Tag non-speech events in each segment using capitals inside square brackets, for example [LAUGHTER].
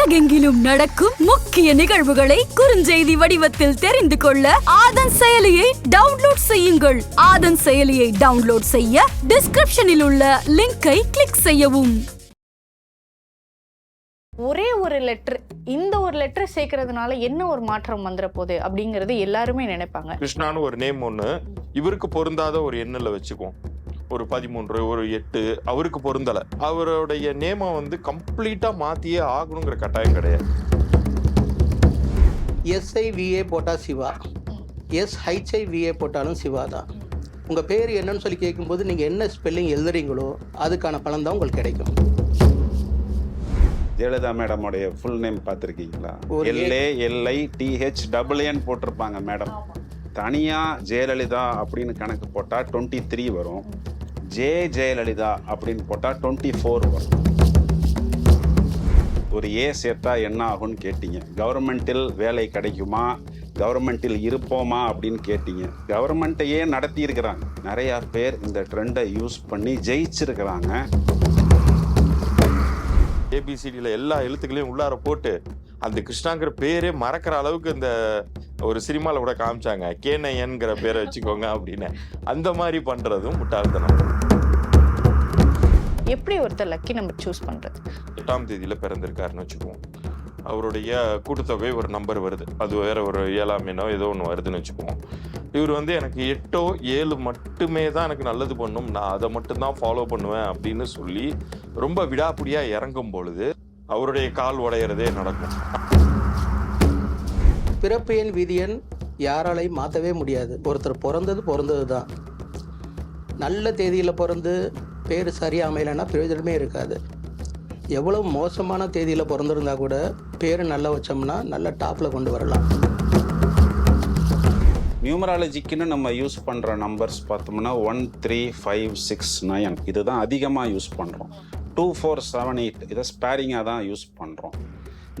உலகெங்கிலும் நடக்கும் முக்கிய நிகழ்வுகளை குறுஞ்செய்தி வடிவத்தில் தெரிந்து கொள்ள ஆதன் செயலியை டவுன்லோட் செய்யுங்கள். ஆதன் செயலியை டவுன்லோட் செய்ய டிஸ்கிரிப்ஷனில் உள்ள லிங்கை கிளிக் செய்யவும். ஒரே ஒரு லெட்டர் இந்த ஒரு லெட்டர் சேர்க்கறதுனால என்ன ஒரு மாற்றம் வந்துட போகுது அப்படிங்கறது எல்லாருமே நினைப்பாங்க. கிருஷ்ணான்னு ஒரு நேம் ஒன்று இவருக்கு பொருந்தாத ஒரு எண்ணில் வச்சுக்குவோம். ஒரு பதிமூன்று ஒரு எட்டு அவருக்கு பொருந்தலை. அவருடைய நேமை வந்து கம்ப்ளீட்டாக மாற்றியே ஆகணுங்கிற கட்டாயம் கிடையாது. எஸ்ஐவிஏ போட்டால் சிவா. எஸ்ஹெச்ஐவிஏ போட்டாலும் சிவா தான். உங்கள் பேர் என்னன்னு சொல்லி கேட்கும்போது நீங்கள் என்ன ஸ்பெல்லிங் எழுதுறீங்களோ அதுக்கான பலன் தான் உங்களுக்கு கிடைக்கும். ஜெயலலிதா மேடமுடைய ஃபுல் நேம் பார்த்துருக்கீங்களா? ஒரு L A L I T H double N போட்டிருப்பாங்க மேடம். தனியாக ஜெயலலிதா அப்படின்னு கணக்கு போட்டால் டுவெண்ட்டி த்ரீ வரும். ஜே ஜெயலலிதா அப்படின்னு போட்டால் டுவெண்ட்டி ஃபோர் வரும். ஒரு ஏ சேர்த்தா என்ன ஆகும்னு கேட்டீங்க. கவர்மெண்ட்டில் வேலை கிடைக்குமா? கவர்மெண்ட்டில் இருப்போமா அப்படின்னு கேட்டீங்க. கவர்மெண்ட்டையே நடத்தியிருக்கிறாங்க? நிறையா பேர் இந்த ட்ரெண்டை யூஸ் பண்ணி ஜெயிச்சிருக்கிறாங்க. ஏபிசிடியில் எல்லா எழுத்துக்களையும் உள்ளார போட்டு அந்த கிருஷ்ணாங்கிற பேரே மறக்கிற அளவுக்கு இந்த ஒரு சினிமாவில் கூட காமிச்சாங்க. கேனையன்கிற பேரை வச்சுக்கோங்க அப்படின்னு. அந்த மாதிரி பண்ணுறதும் முட்டாள்தனம். எப்படி ஒருத்தர் லக்கி நம்பர் சூஸ் பண்றது? எட்டாம் தேதியில் பிறந்திருக்காருன்னு வச்சுக்குவோம். அவருடைய கூட்டுத்தொகை ஒரு நம்பர் வருது. அது வேற ஒரு ஏழாம் எண்ணோ ஏதோ ஒன்று வருதுன்னு வச்சுக்குவோம். இவர் வந்து எனக்கு எட்டோ ஏழு மட்டுமே தான் எனக்கு நல்லது பண்ணும். நான் அதை மட்டும்தான் ஃபாலோ பண்ணுவேன் அப்படின்னு சொல்லி ரொம்ப விடாப்பிடியாக இறங்கும் பொழுது அவருடைய கால் உடையிறதே நடக்கும். பிறப்பு எண் விதி எண் யாராலையும் மாற்றவே முடியாது. ஒருத்தர் பிறந்தது பிறந்தது தான் நல்ல தேதியில் பிறந்து பேர் சரியாக அமையலைன்னா பிரயோஜனமே இருக்காது. எவ்வளோ மோசமான தேதியில் பிறந்திருந்தா கூட பேர் நல்லா வச்சோம்னா நல்ல டாப்பில் கொண்டு வரலாம். நியூமராலஜிக்குன்னு நம்ம யூஸ் பண்ணுற நம்பர்ஸ் பார்த்தோம்னா one three five six nine இதுதான் அதிகமாக யூஸ் பண்ணுறோம் டூ ஃபோர் செவன் எயிட். இதை ஸ்பேரிங்காக தான் யூஸ் பண்ணுறோம்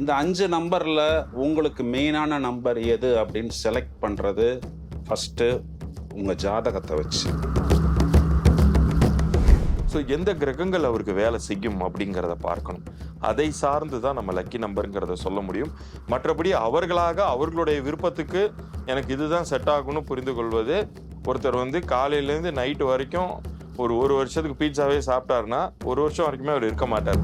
இந்த அஞ்சு நம்பரில் உங்களுக்கு மெயினான நம்பர் எது அப்படின்னு செலக்ட் பண்ணுறது ஃபஸ்ட்டு உங்கள் ஜாதகத்தை வச்சு. ஸோ எந்த கிரகங்கள் அவருக்கு வேலை செய்யும் அப்படிங்கிறத பார்க்கணும். அதை சார்ந்து தான் நம்ம லக்கி நம்பருங்கிறத சொல்ல முடியும். மற்றபடி அவர்களாக அவர்களுடைய விருப்பத்துக்கு எனக்கு இதுதான் செட் ஆகும்னு புரிந்து கொள்வது. ஒருத்தர் வந்து காலையிலேருந்து நைட்டு வரைக்கும் ஒரு ஒரு வருஷத்துக்கு பீட்சாவே சாப்பிட்டாருன்னா ஒரு வருஷம் வரைக்குமே அவர் இருக்க மாட்டார்.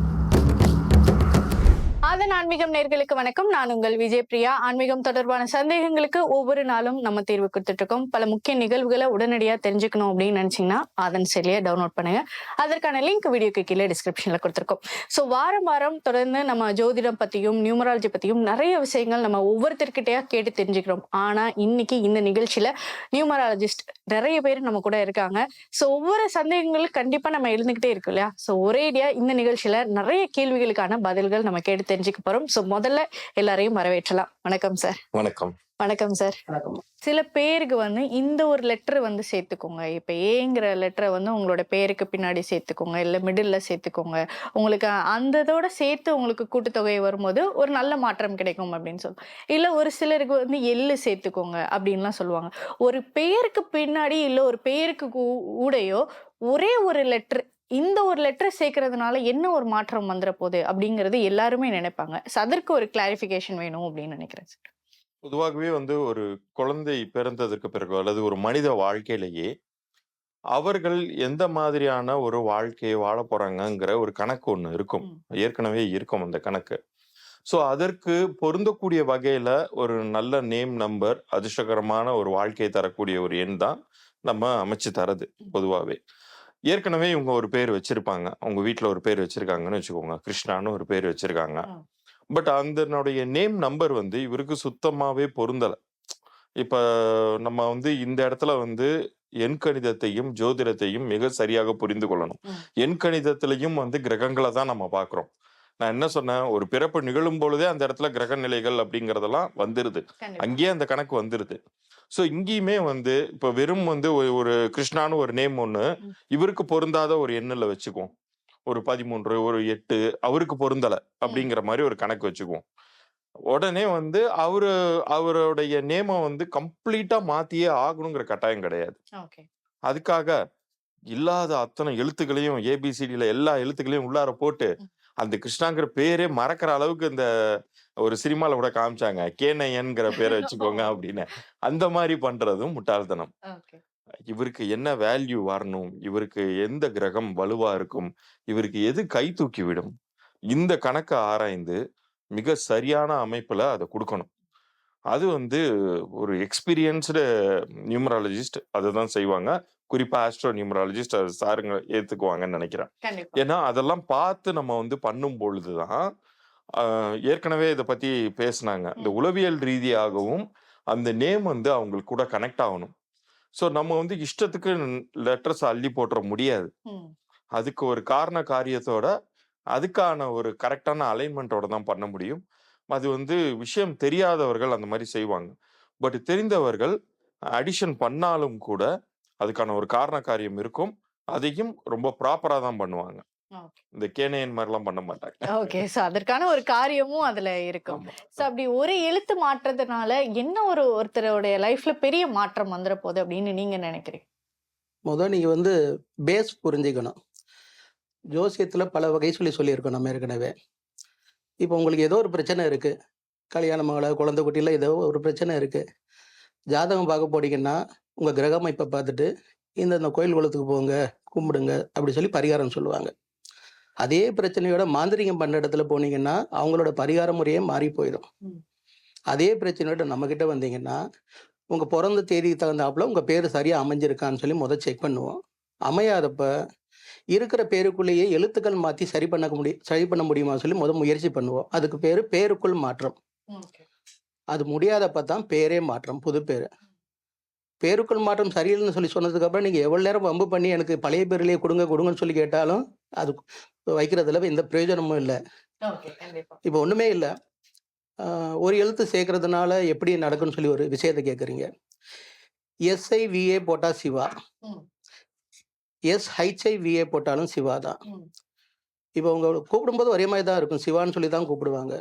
அதன் ஆன்மீகம் நேர்களுக்கு வணக்கம். நான் உங்கள் விஜய் பிரியா. ஆன்மீகம் தொடர்பான சந்தேகங்களுக்கு ஒவ்வொரு நாளும் நம்ம தீர்வு கொடுத்துட்டு இருக்கோம். பல முக்கிய நிகழ்வுகளை உடனடியா தெரிஞ்சுக்கணும் அப்படின்னு நினைச்சீங்கன்னா அதன் செயலியை டவுன்லோட் பண்ணுங்க. அதற்கான லிங்க் வீடியோக்கு கீழே டிஸ்கிரிப்ஷன்ல கொடுத்துருக்கோம். ஸோ வாரம் வாரம் தொடர்ந்து நம்ம ஜோதிடம் பத்தியும் நியூமராலஜி பத்தியும் நிறைய விஷயங்கள் நம்ம ஒவ்வொருத்தர்கிட்டயா கேட்டு தெரிஞ்சுக்கிறோம். ஆனா இன்னைக்கு இந்த நிகழ்ச்சியில நியூமராலஜிஸ்ட் நிறைய பேர் நம்ம கூட இருக்காங்க. ஸோ ஒவ்வொரு சந்தேகங்களும் கண்டிப்பா நம்ம எழுந்துகிட்டே இருக்கு இல்லையா? ஸோ ஒரேடியா இந்த நிகழ்ச்சியில நிறைய கேள்விகளுக்கான பதில்கள் நம்ம கேட்டு தெரிஞ்சுக்க போறோம். ஸோ முதல்ல எல்லாரையும் வரவேற்றலாம். வணக்கம் சார் வணக்கம். வணக்கம் சார் வணக்கம். சில பேருக்கு வந்து இந்த ஒரு லெட்டர் வந்து சேர்த்துக்கோங்க. இப்ப ஏங்கிற லெட்டரை வந்து உங்களோட பேருக்கு பின்னாடி சேர்த்துக்கோங்க. இல்ல மிடில்ல சேர்த்துக்கோங்க. உங்களுக்கு அந்த இதோட சேர்த்து உங்களுக்கு கூட்டுத்தொகை வரும்போது ஒரு நல்ல மாற்றம் கிடைக்கும் அப்படின்னு சொல்லுவோம் இல்ல ஒரு சிலருக்கு வந்து எள்ளு சேர்த்துக்கோங்க அப்படின்லாம் சொல்லுவாங்க. ஒரு பெயருக்கு பின்னாடி இல்ல ஒரு பெயருக்கு ஊடையோ ஒரே ஒரு லெட்டர் இந்த ஒரு லெட்டர் சேர்க்கறதுனால என்ன ஒரு மாற்றம் வந்துட போகுது அப்படிங்கறது எல்லாருமே நினைப்பாங்க. So அதற்கு ஒரு கிளாரிஃபிகேஷன் வேணும் அப்படின்னு நினைக்கிறேன் சார் பொதுவாகவே வந்து ஒரு குழந்தை பிறந்ததற்கு பிறகு அல்லது ஒரு மனித வாழ்க்கையிலேயே அவர்கள் எந்த மாதிரியான ஒரு வாழ்க்கையை வாழ போறாங்கங்கிற ஒரு கணக்கு ஒண்ணு இருக்கும். ஏற்கனவே இருக்கும் அந்த கணக்கு. ஸோ அதற்கு பொருந்தக்கூடிய வகையில ஒரு நல்ல நேம் நம்பர் அதிர்ஷ்டகரமான ஒரு வாழ்க்கையை தரக்கூடிய ஒரு எண் தான் நம்ம அமைச்சு தரது பொதுவாகவே ஏற்கனவே இவங்க ஒரு பேர் வச்சிருப்பாங்க. அவங்க வீட்டில் ஒரு பேர் வச்சிருக்காங்கன்னு வச்சுக்கோங்க. கிருஷ்ணான்னு ஒரு பேர் வச்சிருக்காங்க. பட் அதனுடைய நேம் நம்பர் வந்து இவருக்கு சுத்தமாவே பொருந்தலை. இப்ப நம்ம வந்து இந்த இடத்துல வந்து எண் கணிதத்தையும் ஜோதிடத்தையும் மிக சரியாக புரிந்து கொள்ளணும். ம். எண் கணிதத்திலையும் வந்து கிரகங்களை தான் நம்ம பார்க்கிறோம். நான் என்ன சொன்னேன்? ஒரு பிறப்பு நிகழும் பொழுதே அந்த இடத்துல கிரக நிலைகள் அப்படிங்கறதெல்லாம் வந்துருது. அங்கேயே அந்த கணக்கு வந்துருது. ஸோ இங்கேயுமே வந்து இப்போ வெறும் வந்து ஒரு- கிருஷ்ணான்னு ஒரு நேம் ஒன்று. இவருக்கு பொருந்தாத ஒரு எண்ணில் வச்சுக்குவோம். ஒரு பதிமூன்று ஒரு எட்டு அவருக்கு பொருந்தலை அப்படிங்கிற மாதிரி ஒரு கணக்கு வச்சுக்குவோம். உடனே வந்து அவரு அவருடைய நேமை வந்து கம்ப்ளீட்டா மாத்தியே ஆகணுங்கிற கட்டாயம் கிடையாது. அதுக்காக இல்லாத அத்தனை எழுத்துக்களையும் ஏபிசிடியில் எல்லா எழுத்துக்களையும் உள்ளார போட்டு. அந்த கிருஷ்ணாங்கிற பேரே மறக்கிற அளவுக்கு இந்த ஒரு சினிமால கூட காமிச்சாங்க. கேனையன்கிற பேரை வச்சுக்கோங்க [LAUGHS] அப்படின்னு. அந்த மாதிரி பண்றதும் முட்டாள்தனம். இவருக்கு என்ன வேல்யூ வரணும்? இவருக்கு எந்த கிரகம் வலுவா இருக்கும்? இவருக்கு எது கை தூக்கி விடும்? இந்த கணக்கை ஆராய்ந்து மிக சரியான அமைப்புல அதை கொடுக்கணும். அது வந்து ஒரு எக்ஸ்பீரியன்ஸ்டு நியூமராலஜிஸ்ட் அதை தான் செய்வாங்க. குறிப்பா ஆஸ்ட்ரோ நியூமராலஜிஸ்ட் சாருங்க ஏத்துக்குவாங்கன்னு நினைக்கிறேன். ஏன்னா அதெல்லாம் பார்த்து நம்ம வந்து பண்ணும் பொழுதுதான் ஏற்கனவே இதை பத்தி பேசுனாங்க. இந்த உளவியல் ரீதியாகவும் அந்த நேம் வந்து அவங்களுக்கு கூட கனெக்ட் ஆகணும். ஸோ நம்ம வந்து இஷ்டத்துக்கு லெட்டர்ஸ் அள்ளி போட்டுற முடியாது. அதுக்கு ஒரு காரண காரியத்தோட அதுக்கான ஒரு கரெக்டான அலைன்மெண்ட்டோட தான் பண்ண முடியும். அது வந்து விஷயம் தெரியாதவர்கள் அந்த மாதிரி செய்வாங்க. பட் தெரிந்தவர்கள் அடிஷன் பண்ணாலும் கூட அதுக்கான ஒரு காரண காரியம் இருக்கும். அதையும் ரொம்ப ப்ராப்பரா தான் பண்ணுவாங்க. Okay. இந்த கேனையன் மாதிரிலாம் பண்ண மாட்டாங்க. ஓகே. சோ அதற்கான ஒரு காரியமும் அதுல இருக்கும். சோ அப்படி ஒரு எழுத்து மாற்றத்தினால என்ன ஒரு ஒருத்தருடைய லைஃப்ல பெரிய மாற்றம் வந்துட போகுது அப்படின்னு நீங்க நினைக்கிறீங்க? முதல் நீங்கள் வந்து பேஸ் புரிஞ்சுக்கணும். ஜோசியத்தில் பல வகை சொல்லி சொல்லியிருக்கோம் நம்ம ஏற்கனவே. இப்போ உங்களுக்கு ஏதோ ஒரு பிரச்சனை இருக்குது கல்யாணம் ஆகலை குழந்தை குட்டியில் ஏதோ ஒரு பிரச்சனை இருக்குது ஜாதகம் பார்க்க போனீங்கன்னா உங்கள் கிரக அமைப்பை பார்த்துட்டு இந்த இந்த கோயில் குளத்துக்கு போங்க கும்பிடுங்க அப்படி சொல்லி பரிகாரம் சொல்லுவாங்க. அதே பிரச்சனையோட மாந்திரிகம் பண்ண இடத்துல போனீங்கன்னா அவங்களோட பரிகார முறையே மாறி போயிடும். அதே பிரச்சனையோட நம்மக்கிட்ட வந்தீங்கன்னா உங்கள் பிறந்த தேதிக்கு தகுந்தாப்புல உங்கள் பேர் சரியாக அமைஞ்சிருக்கான்னு சொல்லி முதல் செக் பண்ணுவோம். அமையாதப்ப இருக்கிற பேருக்குள்ளேயே எழுத்துக்கள் மாற்றி சரி பண்ண முடியும் சரி பண்ண முடியுமா சொல்லி முதல் முயற்சி பண்ணுவோம். அதுக்கு பேர் பேருக்குள் மாற்றம். அது முடியாதப்ப தான் பேரே மாற்றம் புது பேர். பேருக்குள் மாற்றம் சரியில்லைன்னு சொல்லி சொன்னதுக்கப்புறம் நீங்கள் எவ்வளோ நேரம் வம்பு பண்ணி எனக்கு பழைய பேர்லேயே கொடுங்க கொடுங்கன்னு சொல்லி கேட்டாலும் அது வைக்கிறதுல எந்த பிரயோஜனமும் இல்லை. இப்போ ஒன்றுமே இல்லை. ஒரு எழுத்து சேர்க்கறதுனால எப்படி நடக்கும்னு சொல்லி ஒரு விஷயத்தை கேட்குறீங்க எஸ்ஐ விஏ போட்டால் சிவா. எஸ் ஹைச்ஐ விஏ போட்டாலும் சிவா தான். இப்போ உங்க கூப்பிடும்போது ஒரே மாதிரி தான் இருக்கும். சிவான்னு சொல்லி தான் கூப்பிடுவாங்க.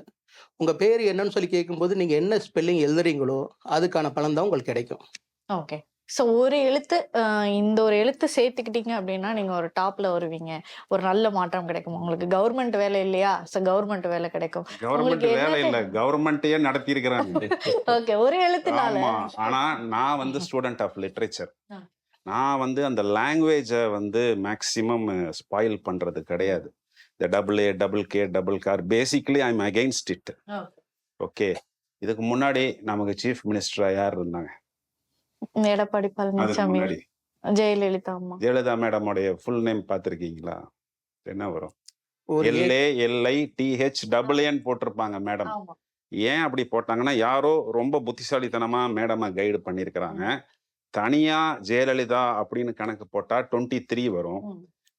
உங்கள் பேர் என்னன்னு சொல்லி கேட்கும்போது நீங்கள் என்ன ஸ்பெல்லிங் எழுதுறீங்களோ அதுக்கான பலன் தான் உங்களுக்கு கிடைக்கும். ஓகே. சோ ஒரு எழுத்து அஹ், இந்த ஒரு எழுத்து சேர்த்துக்கிட்டீங்க அப்படின்னா நீங்க ஒரு டாப்ல வருவீங்க. ஒரு நல்ல மாற்றம் கிடைக்கும். உங்களுக்கு கவர்மெண்ட் வேலை இல்லையா? சோ கவர்மெண்ட் வேலை கிடைக்கும். கவர்மெண்ட் உங்களுக்கு என்ன வேலை இல்ல. கவர்மெண்ட்டையே நடத்தி இருக்கிறாங்க [LAUGHS] ஓகே. ஒரு எழுத்துனால. ஆமா. ஆனா நான் வந்து ஸ்டூடெண்ட் ஆஃப் லிட்ரேச்சர் ஆ. நான் வந்து அந்த லாங்குவேஜை வந்து மேக்சிமம் ஸ்பாயில் பண்றது கிடையாது. இந்த double A double K double car basically I am against it okay இதுக்கு முன்னாடி நமக்கு சீஃப் மினிஸ்டரா யார் இருந்தாங்க? எடப்பாடி பழனிசாமி ஜெயலலிதா அம்மா. ஜெயலலிதா மேடமோடைய ஃபுல் நேம் பார்த்துருக்கீங்களா? என்ன வரும்? எல்ஏ எல்ஐ டிஹெச் டபுள் ஏன்னு போட்டிருப்பாங்க மேடம். ஏன் அப்படி போட்டாங்கன்னா யாரோ ரொம்ப புத்திசாலித்தனமா மேடமை கைடு பண்ணியிருக்கிறாங்க தனியா ஜெயலலிதா அப்படின்னு கணக்கு போட்டா டுவெண்ட்டி த்ரீ வரும்.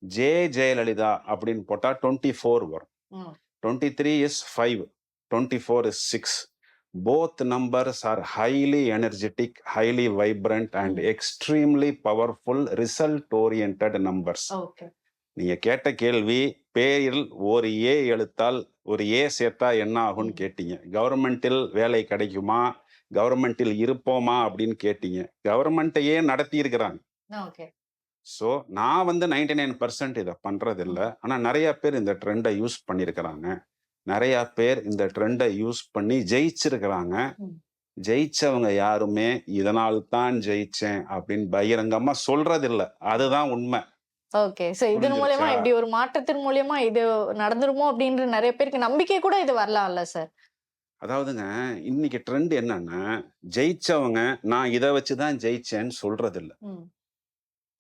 ஜே ஜெயலலிதா அப்படின்னு போட்டா டுவெண்ட்டி ஃபோர் வரும். Twenty three is five twenty four is six both numbers are highly energetic highly vibrant and extremely powerful result oriented numbers okay நீங்க கேட்ட கேள்வி பேரில் ஒரு ஏ எழுத்தால் ஒரு ஏ சேர்த்தா என்ன ஆகும்னு கேட்டீங்க. கவர்மெண்டில் வேலை கிடைக்குமா? கவர்மெண்டில் இருப்போமா? அப்படின்னு கேட்டீங்க. கவர்மெண்ட்டையே நடத்தி இருக்கிறாங்க ஓகே. ஸோ நான் வந்து நைன்டி நைன் பர்சன்ட் இதை பண்றது இல்ல ஆனா நிறைய பேர் இந்த ட்ரெண்டை யூஸ் பண்ணியிருக்கிறாங்க. நிறைய பேர் இந்த ட்ரெண்டை யூஸ் பண்ணி ஜெயிச்சிருக்கிறாங்க. ஜெயிச்சவங்க யாருமே இதனால் தான் ஜெயிச்சேன் அப்படின்னு பகிரங்கமா சொல்றது இல்ல அதுதான் உண்மை. ஓகே சோ இதன்? மூலியமா இப்படி ஒரு மாற்றத்தின் மூலியமா இது நடந்துருமோ அப்படின்ற நிறைய பேருக்கு நம்பிக்கை கூட இது வரலாம்ல சார் அதாவதுங்க இன்னைக்கு ட்ரெண்ட் என்னன்னா ஜெயிச்சவங்க நான் இதை வச்சுதான் ஜெயிச்சேன்னு சொல்றது இல்ல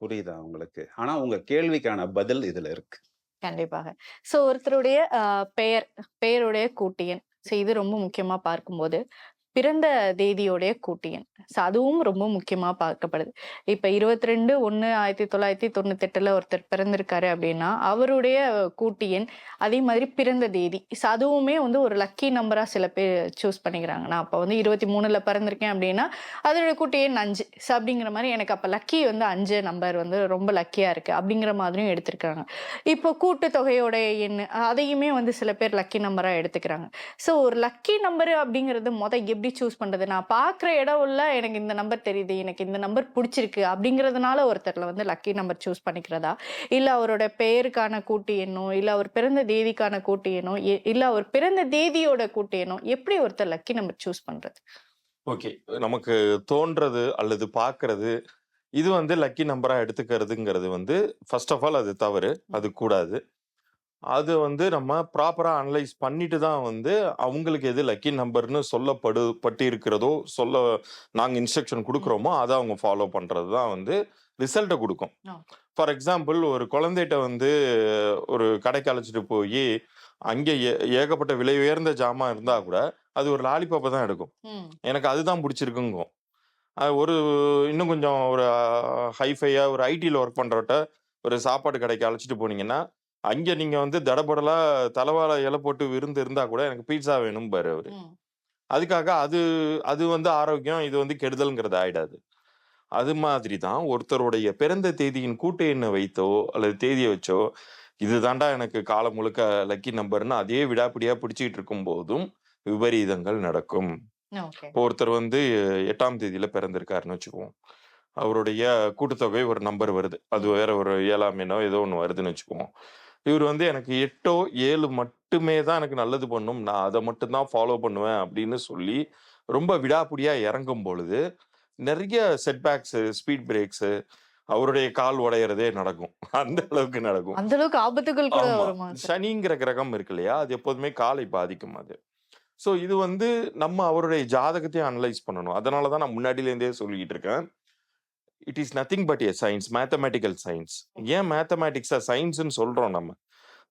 புரியுதா உங்களுக்கு? ஆனா உங்க கேள்விக்கான பதில் இதுல இருக்கு. கண்டிப்பாக. சோ ஒருத்தருடைய ஆஹ், பெயர் பெயருடைய கூட்டியன் சோ இது ரொம்ப முக்கியமா பார்க்கும்போது பிறந்த தேதியோடைய கூட்டியன். ஸோ அதுவும் ரொம்ப முக்கியமாக பார்க்கப்படுது. இப்போ இருபத்தி ரெண்டு ஒன்று ஆயிரத்தி தொள்ளாயிரத்தி தொண்ணூத்தெட்டில் ஒருத்தர் பிறந்திருக்காரு அப்படின்னா அவருடைய கூட்டியன் அதே மாதிரி பிறந்த தேதி. ஸோ அதுவுமே வந்து ஒரு லக்கி நம்பராக சில பேர் சூஸ் பண்ணிக்கிறாங்க. நான் அப்போ வந்து இருபத்தி மூணில் பிறந்திருக்கேன் அப்படின்னா அதோட கூட்டியன் அஞ்சு. ஸோ அப்படிங்கிற மாதிரி எனக்கு அப்போ லக்கி வந்து அஞ்சு நம்பர் வந்து ரொம்ப லக்கியாக இருக்குது அப்படிங்கிற மாதிரியும் எடுத்திருக்காங்க. இப்போ கூட்டுத்தொகையோட எண் அதையுமே வந்து சில பேர் லக்கி நம்பராக எடுத்துக்கிறாங்க. ஸோ ஒரு லக்கி நம்பர் அப்படிங்கிறது மொதல் எப்படி எப்படி சூஸ் பண்ணுறது நான் பார்க்குற இடம் உள்ள எனக்கு இந்த நம்பர் தெரியுது எனக்கு இந்த நம்பர் பிடிச்சிருக்கு அப்படிங்கிறதுனால ஒருத்தர்ல வந்து லக்கி நம்பர் சூஸ் பண்ணிக்கிறதா? இல்லை அவரோட பெயருக்கான கூட்டி எண்ணோ இல்லை அவர் பிறந்த தேதிக்கான கூட்டி எண்ணோ இல்லை அவர் பிறந்த தேதியோட கூட்டி எண்ணோ எப்படி ஒருத்தர் லக்கி நம்பர் சூஸ் பண்ணுறது ஓகே நமக்கு தோன்றது அல்லது பார்க்கறது இது வந்து லக்கி நம்பராக எடுத்துக்கிறதுங்கிறது வந்து ஃபர்ஸ்ட் ஆஃப் ஆல் அது தவறு அது கூடாது. அது வந்து நம்ம ப்ராப்பரா அனலைஸ் பண்ணிட்டு தான் வந்து அவங்களுக்கு எது லக்கி நம்பர்னு சொல்லப்படு பட்டு இருக்கிறதோ சொல்ல நாங்க இன்ஸ்ட்ரக்ஷன் கொடுக்குறோமோ அதை அவங்க ஃபாலோ பண்றது தான் வந்து ரிசல்ட்டை கொடுக்கும். ஃபார் எக்ஸாம்பிள் ஒரு குழந்தைகிட்ட வந்து ஒரு கடைக்கு அழைச்சிட்டு போய் அங்கே ஏ- ஏகப்பட்ட விலை உயர்ந்த ஜாமான் இருந்தா கூட அது ஒரு லாலிபாப்பை தான் எடுக்கும். எனக்கு அதுதான் பிடிச்சிருக்குங்கும். அது ஒரு இன்னும் கொஞ்சம் ஒரு ஹைஃபையாக ஒரு ஐடியில் ஒர்க் பண்ணுறவட்ட ஒரு சாப்பாடு கடைக்கு அழைச்சிட்டு போனீங்கன்னா அங்கே நீங்கள் வந்து தடபடலாக தலைவாழை இலை போட்டு விருந்து இருந்தால் கூட எனக்கு பீட்சா வேணும் பாரு அவர். அதுக்காக அது அது வந்து ஆரோக்கியம் இது வந்து கெடுதல்ங்கிறது ஆயிடாது. அது மாதிரி தான் ஒருத்தருடைய பிறந்த தேதியின் கூட்டு எண்ணை வைத்தோ அல்லது தேதியை வச்சோ இது தாண்டா எனக்கு காலம் முழுக்க லக்கி நம்பர்னு அதே விடாப்பிடியா பிடிச்சிட்டு இருக்கும் போதும் விபரீதங்கள் நடக்கும். இப்போ ஒருத்தர் வந்து எட்டாம் தேதியில பிறந்திருக்காருன்னு வச்சுக்குவோம். அவருடைய கூட்டுத்தொகை ஒரு நம்பர் வருது. அது வேற ஒரு ஏழாம் எண்ணோ ஏதோ ஒன்று வருதுன்னு வச்சுக்குவோம். இவர் வந்து எனக்கு எட்டோ ஏழு மட்டுமே தான் எனக்கு நல்லது பண்ணும். நான் அதை மட்டும்தான் ஃபாலோ பண்ணுவேன் அப்படின்னு சொல்லி ரொம்ப விடாப்பிடியா இறங்கும் பொழுது நிறைய செட்பேக்ஸு ஸ்பீட் பிரேக்ஸு அவருடைய கால் உடையறதே நடக்கும். அந்த அளவுக்கு நடக்கும். அந்த அளவுக்கு ஆபத்துகள் கூட சனிங்கிற கிரகம் இருக்கு இல்லையா? அது எப்போதுமே காலை பாதிக்கும் அது. ஸோ இது வந்து நம்ம அவருடைய ஜாதகத்தையும் அனலைஸ் பண்ணணும். அதனால தான் நான் முன்னாடியிலேருந்தே சொல்லிக்கிட்டு இருக்கேன். It is nothing but a science mathematical science ஏன் மேத்தமேட்டிக்ஸா சயின்ஸ்னு சொல்றோம் நம்ம?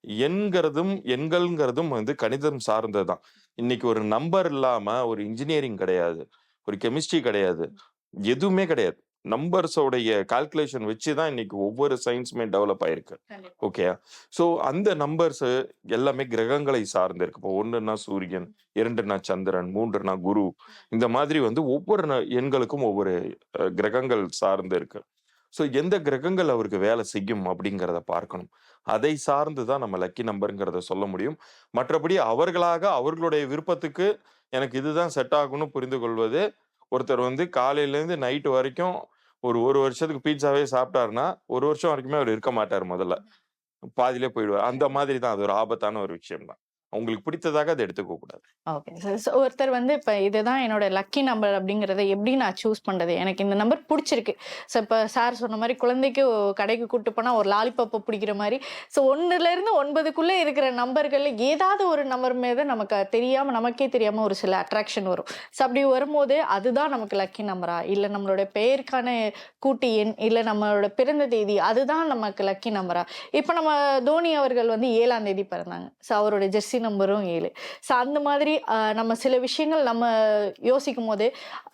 எண்கிறதும் எண்கள்ங்கிறதும் வந்து கணிதம் சார்ந்தது தான் இன்னைக்கு ஒரு நம்பர் இல்லாம ஒரு இன்ஜினியரிங் கிடையாது. ஒரு கெமிஸ்ட்ரி கிடையாது. எதுவுமே கிடையாது. நம்பர்ஸோடைய கால்குலேஷன் வச்சு தான் இன்னைக்கு ஒவ்வொரு சயின்ஸுமே டெவலப் ஆயிருக்கு. ஓகே ஸோ அந்த நம்பர்ஸ் எல்லாமே கிரகங்களை சார்ந்து இருக்கு. இப்போ ஒன்றுனா சூரியன் இரண்டுனா சந்திரன் மூன்றுனா குரு. இந்த மாதிரி வந்து ஒவ்வொரு எண்களுக்கும் ஒவ்வொரு கிரகங்கள் சார்ந்து இருக்கு. ஸோ எந்த கிரகங்கள் அவருக்கு வேலை செய்யும் அப்படிங்கிறத பார்க்கணும். அதை சார்ந்து தான் நம்ம லக்கி நம்பருங்கிறத சொல்ல முடியும். மற்றபடி அவர்களாக அவர்களுடைய விருப்பத்துக்கு எனக்கு இதுதான் செட் ஆகும்னு புரிந்து கொள்வது. ஒருத்தர் வந்து காலையிலேருந்து நைட்டு வரைக்கும் ஒரு ஒரு வருஷத்துக்கு பீட்சாவே சாப்பிட்டாருன்னா ஒரு வருஷம் வரைக்குமே அவர் இருக்க மாட்டார் முதல்ல. பாதியிலே போயிடுவார். அந்த மாதிரி தான் அது ஒரு ஆபத்தான ஒரு விஷயம் தான் உங்களுக்கு பிடித்ததாக அதை எடுத்துக்க கூடாது. ஓகே. சார் ஒருத்தர் வந்து இப்போ இதுதான் என்னோட லக்கி நம்பர் அப்படிங்கிறத எப்படி நான் சூஸ் பண்ணுறது எனக்கு இந்த நம்பர் பிடிச்சிருக்கு. ஸோ இப்போ சார் சொன்ன மாதிரி குழந்தைக்கு கடைக்கு கூப்பிட்டு போனால் ஒரு லாலிபாப்பை பிடிக்கிற மாதிரி. ஸோ ஒன்றுலேருந்து இருந்து இருக்கிற நம்பர்கள் ஏதாவது ஒரு நம்பர் மீது நமக்கு தெரியாமல் நமக்கே தெரியாமல் ஒரு சில அட்ராக்ஷன் வரும். ஸோ அப்படி வரும்போது அதுதான் நமக்கு லக்கி நம்பரா? இல்லை நம்மளோட பெயருக்கான கூட்டி எண் இல்லை நம்மளோட பிறந்த தேதி அதுதான் நமக்கு லக்கி நம்பரா? இப்போ நம்ம தோனி அவர்கள் வந்து ஏழாம் தேதி பிறந்தாங்க. ஸோ அவரோட ஜெர்சி நம்பரும் ஏழு. ஸோ அந்த மாதிரி நம்ம சில விஷயங்கள் நம்ம யோசிக்கும் போது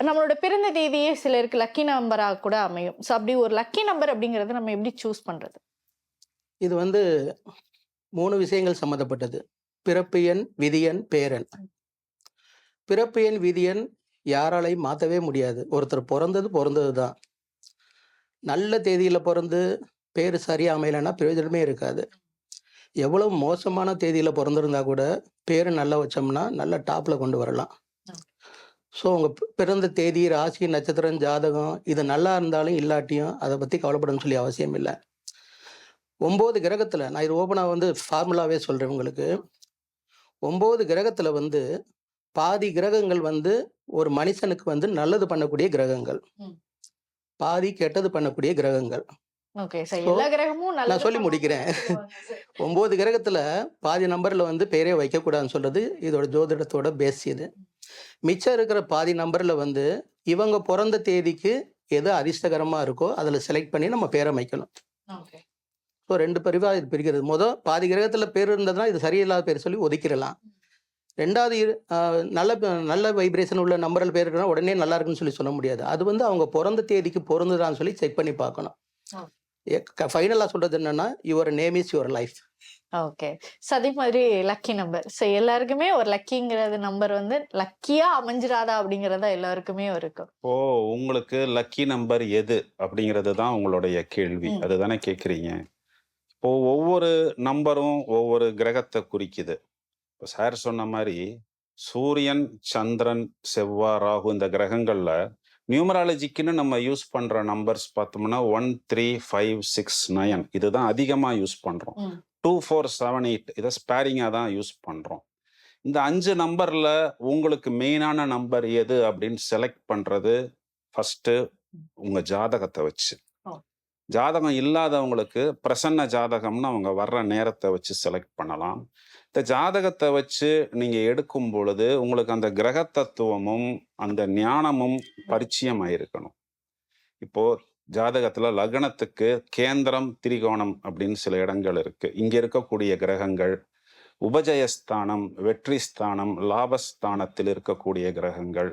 நம்மளோட பிறந்த தேதியே சிலருக்கு லக்கி நம்பராக கூட அமையும். ஸோ அப்படி ஒரு லக்கி நம்பர் அப்படிங்கிறது நம்ம எப்படி சூஸ் பண்ணுறது இது வந்து மூணு விஷயங்கள் சம்மந்தப்பட்டது. பிறப்பு எண் விதியன் பேரன் பிறப்பு எண் விதியன் யாராலையும் மாற்றவே முடியாது. ஒருத்தர் பிறந்தது பிறந்தது தான். நல்ல தேதியில் பிறந்து பேர் சரியாக அமையலைன்னா பிரயோஜனமே இருக்காது. எவ்வளவு மோசமான தேதியில் பிறந்திருந்தா கூட பேர் நல்லா வச்சோம்னா நல்ல டாப்பில் கொண்டு வரலாம். ஸோ உங்கள் பிறந்த தேதி ராசி நட்சத்திரம் ஜாதகம் இது நல்லா இருந்தாலும் இல்லாட்டியும் அதை பற்றி கவலைப்படணும்னு சொல்லி அவசியம் இல்லை. ஒம்பது கிரகத்தில் நான் இது ஓப்பனாக வந்து ஃபார்முலாவே சொல்கிறேன் உங்களுக்கு. ஒம்பது கிரகத்தில் வந்து பாதி கிரகங்கள் வந்து ஒரு மனுஷனுக்கு வந்து நல்லது பண்ணக்கூடிய கிரகங்கள். பாதி கெட்டது பண்ணக்கூடிய கிரகங்கள். ஓகே. சார் So, எல்லா கிரகமும் நல்லது நான் சொல்லி முடிக்கிறேன். ஒம்பது கிரகத்தில் பாதி நம்பரில் வந்து பேரே வைக்கக்கூடாதுன்னு சொல்கிறது இதோட ஜோதிடத்தோட பேஸ் இது. மிச்சம் இருக்கிற பாதி நம்பரில் வந்து இவங்க பிறந்த தேதிக்கு எது அதிர்ஷ்டகரமாக இருக்கோ அதில் செலக்ட் பண்ணி நம்ம பேரை வைக்கணும். ஸோ ரெண்டு பிரிவாக இது பிரிக்கிறது. மொதல் பாதி கிரகத்தில் பேர் இருந்ததுன்னா இது சரியில்லாத பேர் சொல்லி ஒதுக்கிடலாம். ரெண்டாவது நல்ல நல்ல வைப்ரேஷன் உள்ள நம்பரில் பேர் இருக்குன்னா உடனே நல்லா இருக்குன்னு சொல்லி சொல்ல முடியாது. அது வந்து அவங்க பிறந்த தேதிக்கு பொருந்துதான்னு சொல்லி செக் பண்ணி பார்க்கணும். ஃபைனலாக சொல்கிறது என்னன்னா your name is your life okay so அதே மாதிரி லக்கி நம்பர் ஸோ எல்லாருக்குமே ஒரு லக்கிங்கிறது நம்பர் வந்து லக்கியா அமைஞ்சிராதா அப்படிங்கிறதா எல்லாருக்குமே இருக்கும். இப்போ உங்களுக்கு லக்கி நம்பர் எது அப்படிங்கிறது தான் உங்களுடைய கேள்வி. அதுதானே கேட்குறீங்க இப்போ ஒவ்வொரு நம்பரும் ஒவ்வொரு கிரகத்தை குறிக்குது. இப்போ சார் சொன்ன மாதிரி சூரியன் சந்திரன் செவ்வாய் ராகு இந்த கிரகங்கள்ல நியூமராலஜிக்குன்னு நம்ம யூஸ் பண்ற நம்பர்ஸ் பார்த்தோம்னா one three five six nine இதுதான் அதிகமா யூஸ் பண்றோம் ம். டூ ஃபோர் செவன் எயிட் இதை ஸ்பேரிங்கா தான் யூஸ் பண்றோம் இந்த அஞ்சு நம்பர்ல உங்களுக்கு மெயினான நம்பர் எது அப்படின்னு செலக்ட் பண்றது ஃபர்ஸ்ட் உங்க ஜாதகத்தை வச்சு. ஜாதகம் இல்லாதவங்களுக்கு பிரசன்ன ஜாதகம்னு அவங்க வர்ற நேரத்தை வச்சு செலக்ட் பண்ணலாம். இந்த ஜாதகத்தை வச்சு நீங்கள் எடுக்கும் பொழுது உங்களுக்கு அந்த கிரக தத்துவமும் அந்த ஞானமும் பரிச்சயம் ஆயிருக்கணும் இப்போது ஜாதகத்தில் லக்னத்துக்கு கேந்திரம் திரிகோணம் அப்படின்னு சில இடங்கள் இருக்குது இங்கே இருக்கக்கூடிய கிரகங்கள் உபஜயஸ்தானம் வெற்றி ஸ்தானம் லாபஸ்தானத்தில் இருக்கக்கூடிய கிரகங்கள்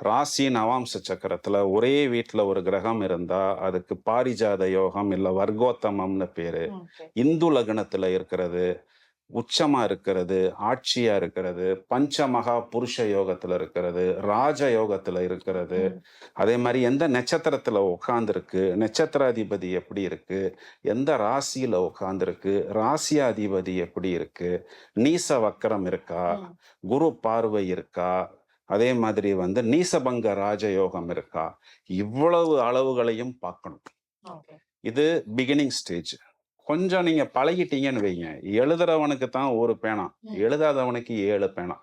ராசி நவாம்ச சக்கரத்துல ஒரே வீட்டுல ஒரு கிரகம் இருந்தா அதுக்கு பாரிஜாத யோகம் இல்ல வர்க்கோத்தமம்னு பேரு. இந்து லக்னத்துல இருக்கிறது உச்சமா இருக்கிறது ஆட்சியா இருக்கிறது பஞ்சமகா புருஷ யோகத்துல இருக்கிறது ராஜ யோகத்துல இருக்கிறது. அதே மாதிரி எந்த நட்சத்திரத்துல உட்கார்ந்துருக்கு நட்சத்திராதிபதி எப்படி இருக்கு எந்த ராசியில உட்கார்ந்துருக்கு ராசியாதிபதி எப்படி இருக்கு நீச வக்கரம் இருக்கா குரு பார்வை இருக்கா அதே மாதிரி வந்து நீசபங்க ராஜயோகம் இருக்கா? இவ்வளவு அளவுகளையும் பார்க்கணும். இது பிகினிங் ஸ்டேஜ் கொஞ்சம் நீங்க பழகிட்டீங்கன்னு வைங்க. எழுதுறவனுக்கு தான் ஒரு பேனா. எழுதாதவனுக்கு ஏழு பேனா.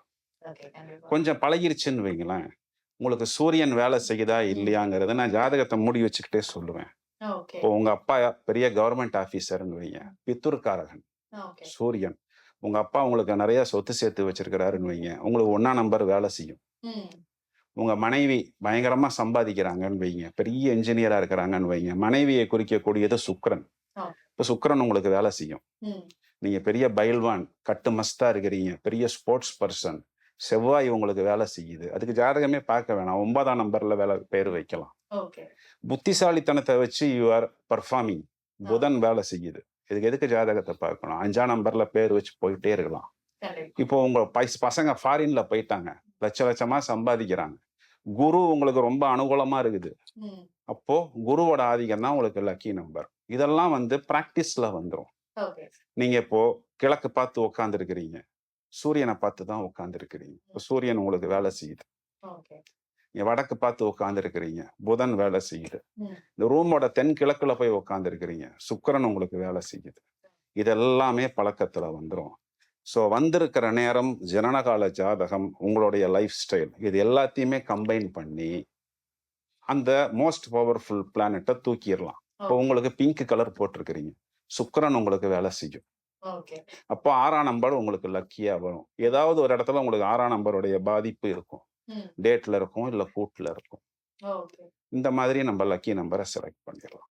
கொஞ்சம் பழகிருச்சுன்னு வைங்களேன். உங்களுக்கு சூரியன் வேலை செய்யுதா? இல்லையாங்கிறத நான் ஜாதகத்தை மூடி வச்சுக்கிட்டே சொல்லுவேன். இப்போ உங்க அப்பா பெரிய கவர்மெண்ட் ஆபீசர்னு வைங்க. பித்துர்காரகன். சூரியன். உங்க அப்பா உங்களுக்கு நிறைய சொத்து சேர்த்து வச்சிருக்கிறாருன்னு வைங்க. உங்களுக்கு ஒன்னா நம்பர் வேலை செய்யும். உங்க மனைவி பயங்கரமா சம்பாதிக்கிறாங்கன்னு வைங்க. பெரிய இன்ஜினியரா இருக்கிறாங்கன்னு வைங்க. மனைவியை குறிக்கக்கூடியது சுக்கிரன். ஆ. இப்ப சுக்கிரன் உங்களுக்கு வேலை செய்யும். நீங்க பெரிய பைல்வான் கட்டு மஸ்தா இருக்கிறீங்க. பெரிய ஸ்போர்ட்ஸ் பர்சன் செவ்வாய் உங்களுக்கு வேலை செய்யுது. அதுக்கு ஜாதகமே பார்க்க வேணாம். ஒன்பதாம் நம்பர்ல வேலை பேர் வைக்கலாம். புத்திசாலித்தனத்தை வச்சு யூ ஆர் பர்ஃபார்மிங் புதன் வேலை செய்யுது. இதுக்கு எதுக்கு ஜாதகத்தை பார்க்கணும்? அஞ்சாம் நம்பர்ல பேர் வச்சு போயிட்டே இருக்கலாம். இப்போ உங்க பசங்க ஃபாரின்ல போயிட்டாங்க. லட்ச லட்சமா சம்பாதிக்கிறாங்க. குரு உங்களுக்கு ரொம்ப அனுகூலமா இருக்குது. அப்போ குருவோட ஆதிக்கம் தான் உங்களுக்கு லக்கி நம்பர் இதெல்லாம் வந்து பிராக்டிஸ்ல வந்துரும். நீங்க இப்போ கிழக்கு பார்த்து உட்காந்துருக்கிறீங்க சூரியனை பார்த்து தான் உட்காந்துருக்கிறீங்க சூரியன் உங்களுக்கு வேலை செய்யுது. நீங்க வடக்கு பார்த்து உட்காந்துருக்கிறீங்க புதன் வேலை செய்யுது. இந்த ரூமோட தென் கிழக்குல போய் உட்காந்துருக்கிறீங்க சுக்கிரன் உங்களுக்கு வேலை செய்யுது. இதெல்லாமே பழக்கத்துல வந்துரும். ஸோ வந்திருக்கிற நேரம் ஜனனகால ஜாதகம் உங்களுடைய லைஃப் ஸ்டைல் இது எல்லாத்தையுமே கம்பைன் பண்ணி அந்த மோஸ்ட் பவர்ஃபுல் பிளானட்டை தூக்கிடலாம். இப்போ உங்களுக்கு பிங்க் கலர் போட்டிருக்கிறீங்க. சுக்கிரன் உங்களுக்கு வேலை செய்யும். அப்போ ஆறாம் நம்பர் உங்களுக்கு லக்கியா வரும். ஏதாவது ஒரு இடத்துல உங்களுக்கு ஆறாம் நம்பருடைய பாதிப்பு இருக்கும். டேட்ல இருக்கும் இல்ல கூட்டுல இருக்கும். இந்த மாதிரி நம்ம லக்கி நம்பரை செலக்ட் பண்ணிடலாம்